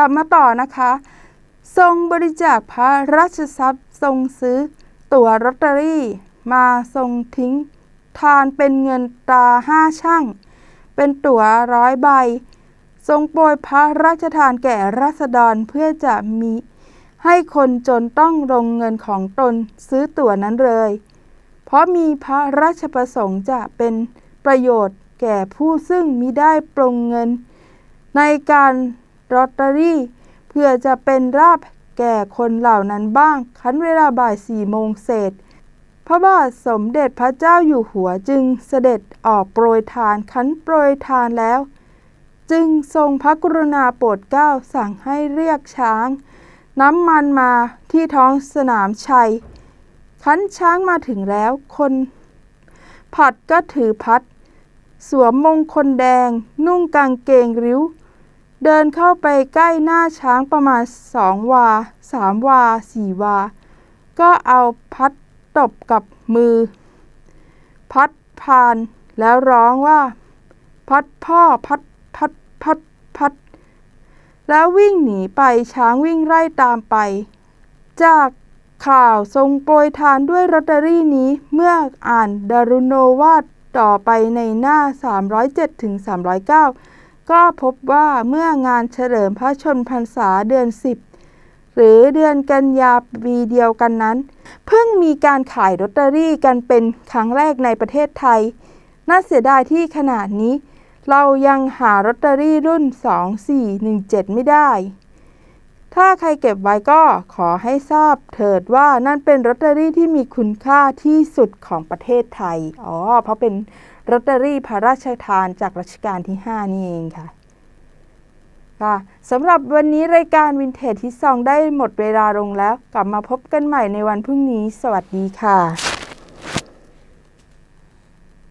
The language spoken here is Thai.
กลับมาต่อนะคะ ทรงบริจาคพระราชทรัพย์ทรงซื้อตั๋วลอตเตอรี่ มาทรงทิ้งทานเป็นเงินตราห้าช่าง เป็นตั๋วร้อยใบ ทรงโปรยพระราชทานแก่ราษฎรเพื่อจะมีให้คนจนต้องลงเงินของตนซื้อตั๋วนั้นเลย เพราะมีพระราชประสงค์จะเป็นประโยชน์แก่ผู้ซึ่งมิได้ปรงเงิน ในการ ลอตเตอรี่ เพื่อจะเป็นราบแก่คนเหล่านั้นบ้าง คันเวลาบ่ายสี่โมงเศษ พระบาทสมเด็จพระเจ้าอยู่หัวจึงเสด็จออกโปรยทานคันโปรยทานแล้ว จึงทรงพระกรุณาโปรดเกล้าสั่งให้เรียกช้าง น้ำมันมาที่ท้องสนามชัย คันช้างมาถึงแล้วคน ผัดก็ถือพัด สวมมงคลแดง นุ่งกางเกงริ้ว เดินเข้าไปใกล้หน้าช้างประมาณสองวาสามวาสี่วา ก็เอาพัดตบกับมือ พัดพานแล้วร้องว่า พัดพ่อพัดพัดพัดพัด แล้ววิ่งหนีไปช้างวิ่งไล่ตามไป จากข่าวทรงโปรยทานด้วยลอตเตอรี่นี้เมื่ออ่านดารุโนวาดต่อไปในหน้า 307ถึง309 ก็พบว่าเมื่องานเฉลิมพระชนพรรษาเดือน 10 หรือเดือนกันยาปีเดียวกันนั้น เพิ่งมีการขายลอตเตอรี่กันเป็นครั้งแรกในประเทศไทย น่าเสียดายที่ขนาดนี้ เรายังหาลอตเตอรี่รุ่น 2417 ไม่ได้ ถ้าใครเก็บไว้ก็ขอให้ทราบเถิดว่านั่นเป็นลอตเตอรี่ที่มีคุณค่าที่สุดของประเทศไทย อ๋อ เพราะเป็น ลอตเตอรี่พระราชทานจากรัชกาลที่ 5 นี่เองค่ะค่ะสำหรับวันนี้รายการวินเทจที่ซองได้หมดเวลาลงแล้ว กลับมาพบกันใหม่ในวันพรุ่งนี้ สวัสดีค่ะ